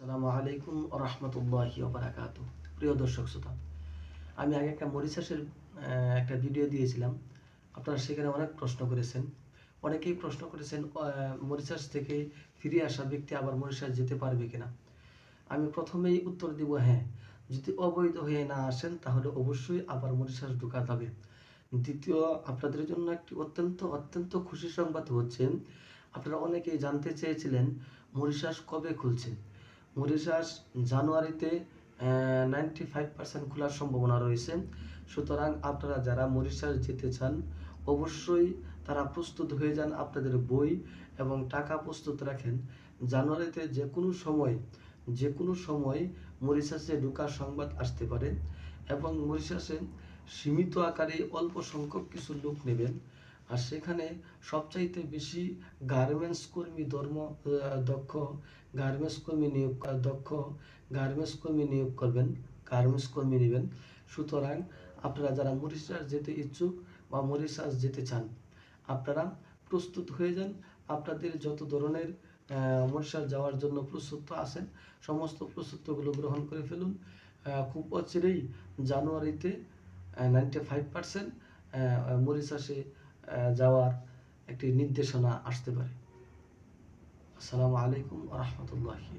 আসসালামু আলাইকুম রহমতুল্লাহি বারাকাত প্রিয় দর্শক শ্রোতা, আমি আগে একটা মরিশাসের একটা ভিডিও দিয়েছিলাম। আপনারা সেখানে অনেক প্রশ্ন করেছেন। অনেকেই প্রশ্ন করেছেন মরিশাস থেকে ফিরে আসা ব্যক্তি আবার মরিশাস যেতে পারবে কিনা? আমি প্রথমেই উত্তর দিব হ্যাঁ। যদি অবৈধ হয়ে না আসেন, তাহলে অবশ্যই আবার মরিশাস ঢোকা যাবে দ্বিতীয়, আপনাদের জন্য একটি অত্যন্ত অত্যন্ত খুশি সংবাদ হচ্ছে, আপনারা অনেকেই জানতে চেয়েছিলেন মরিশাস কবে খুলছে। মরিশাস জানুয়ারিতে নাইনটি ফাইভ পার্সেন্ট খোলার সম্ভাবনা রয়েছে। সুতরাং আপনারা যারা মরিশাস যেতে চান, অবশ্যই তারা প্রস্তুত হয়ে যান আপনাদের বই এবং টাকা প্রস্তুত রাখেন। জানুয়ারিতে যে কোনো সময়, যে কোনো সময় মরিশাসে ঢোকার সংবাদ আসতে পারে এবং মরিশাসে সীমিত আকারে অল্প সংখ্যক কিছু লোক নেবেন। আর সেখানে সবচাইতে বেশি গার্মেন্টস কর্মী ধর্ম দক্ষ গার্মেন্টস কর্মী নিয়োগ দক্ষ গার্মেন্টস কর্মী নিয়োগ করবেন গার্মেন্টস কর্মী নেবেন। সুতরাং আপনারা যারা মরিশাস যেতে ইচ্ছুক বা মরিশাস যেতে চান, আপনারা প্রস্তুত হয়ে যান। আপনাদের যত ধরনের মরিশাস যাওয়ার জন্য প্রস্তুত আছেন, সমস্ত প্রস্তুতগুলো গ্রহণ করে ফেলুন। খুব অচিরেই জানুয়ারিতে নাইনটি ফাইভ পার্সেন্ট মরিশাসে যাওয়ার একটি নির্দেশনা আসতে পারে। আসসালামু আলাইকুম রহমতুল্লাহি